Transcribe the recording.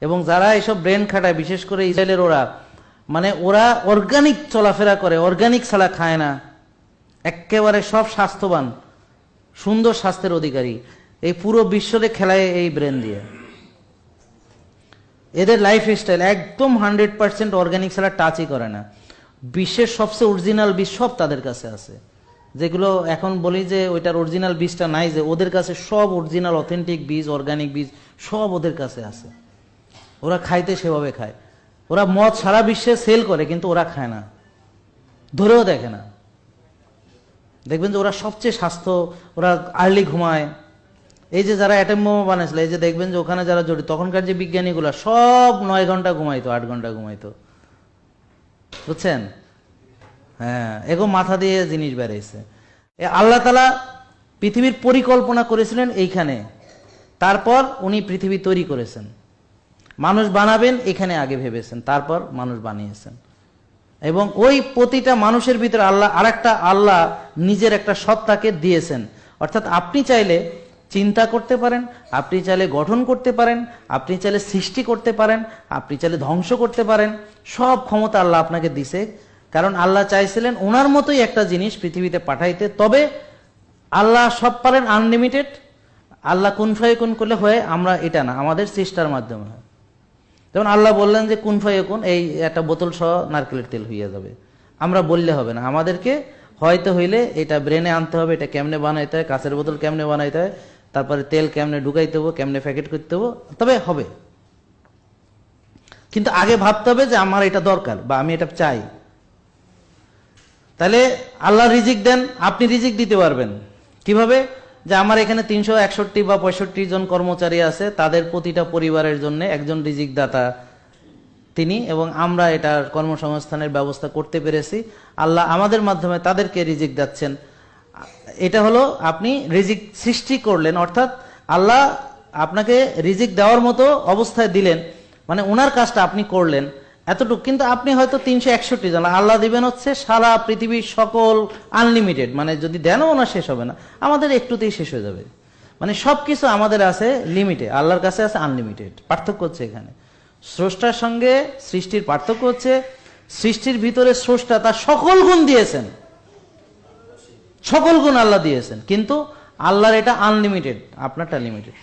এবং যারা এসব ব্রেন খাটায়, বিশেষ করে ইসরায়েলের ওরা মানে ওরা অর্গানিক চলাফেরা করে অর্গানিক ছাড়া খায় না। একেবারে সব স্বাস্থ্যবান, সুন্দর স্বাস্থ্যের অধিকারী। এই পুরো বিশ্বরে খেলায় এই ব্রেন দিয়ে। এদের লাইফ স্টাইল একদম হান্ড্রেড পার্সেন্ট অর্গানিক ছাড়া টাচই করে না। বিশ্বের সবচেয়ে অরিজিনাল বীজ সব তাদের কাছে আছে। যেগুলো এখন বলি যে ওইটার অরিজিনাল বীজটা নাই যে ওদের কাছে সব অরিজিনাল অথেন্টিক বীজ অর্গানিক বীজ সব ওদের কাছে আছে। ওরা খাইতে সেভাবে খায়। ওরা মদ সারা বিশ্বে সেল করে, কিন্তু ওরা খায় না। ধরেও দেখে না। দেখবেন যে ওরা সবচেয়ে স্বাস্থ্য, ওরা আর্লি ঘুমায়। এই যে যারা অ্যাটম বোমা বানাইছিল, এই যে দেখবেন যে ওখানে যারা জড়িত, তখনকার যে বিজ্ঞানীগুলো সব নয় ঘণ্টা ঘুমাইতো, আট ঘণ্টা ঘুমাইতো। বুঝছেন? হ্যাঁ এগো মাথা দিয়ে জিনিস বেড়েছে আল্লাহ তালা পৃথিবীর পরিকল্পনা করেছিলেন এইখানে। তারপর উনি পৃথিবী তৈরি করেছেন। মানুষ বানাবেন, এখানে আগে ভেবেছেন, তারপর মানুষ বানিয়েছেন। এবং ওই প্রতিটা মানুষের ভিতরে আল্লাহ, আরেকটা আল্লাহ নিজের একটা সত্তাকে দিয়েছেন। অর্থাৎ আপনি চাইলে চিন্তা করতে পারেন, আপনি চাইলে গঠন করতে পারেন, আপনি চাইলে সৃষ্টি করতে পারেন, আপনি চাইলে ধ্বংস করতে পারেন, সব ক্ষমতা আল্লাহ আপনাকে দিছে। কারণ আল্লাহ চাইছিলেন ওনার মতোই একটা জিনিস পৃথিবীতে পাঠাইতে, তবে আল্লাহ সব পারেন আনলিমিটেড। আল্লাহ কোন ফাই কোন করলে হয়ে, আমরা এটা না, আমাদের চেষ্টার মাধ্যমে হয়। যেমন আল্লাহ বললেন যে, কোন ফাই কোন এই একটা বোতল সহ নারকেলের তেল হইয়া যাবে। আমরা বললে হবে না। আমাদেরকে হয়তো হইলে এটা ব্রেনে আনতে হবে, এটা কেমনে বানাইতে হয়, কাঁচের বোতল কেমনে বানাইতে হয়, তারপরে তেল কেমনে ঢুকাইতে হবে, কেমনে প্যাকেট করতে হবে, তবে হবে। কিন্তু আগে ভাবতে হবে যে, আমার এটা দরকার বা আমি এটা চাই। তাহলে আল্লাহ রিজিক দেন, আপনি রিজিক দিতে পারবেন। কীভাবে? যে আমার এখানে তিনশো একষট্টি বা পঁয়ষট্টি জন কর্মচারী আছে, তাদের প্রতিটা পরিবারের জন্য একজন রিজিক দাতা তিনি, এবং আমরা এটা কর্মসংস্থানের ব্যবস্থা করতে পেরেছি। আল্লাহ আমাদের মাধ্যমে তাদেরকে রিজিক দিচ্ছেন। এটা হলো আপনি রিজিক সৃষ্টি করলেন, অর্থাৎ আল্লাহ আপনাকে রিজিক দেওয়ার মতো অবস্থায় দিলেন মানে ওনার কাজটা আপনি করলেন। এতটুকু। কিন্তু আপনি হয়তো তিনশো একষট্টি জন। আল্লাহ দিবেন হচ্ছে সারা পৃথিবীর সকল আনলিমিটেড মানে যদি দেনও ওনার শেষ হবে না। আমাদের একটুতেই শেষ হয়ে যাবে। মানে সবকিছু আমাদের আছে লিমিটে আল্লাহর কাছে আছে আনলিমিটেড পার্থক্য হচ্ছে এখানে। স্রষ্টার সঙ্গে সৃষ্টির পার্থক্য হচ্ছে সৃষ্টির ভিতরে স্রষ্টা তার সকল গুণ দিয়েছেন। সকল গুণ আল্লাহ দিয়েছেন। কিন্তু আল্লাহর এটা আনলিমিটেড আপনারটা লিমিটেড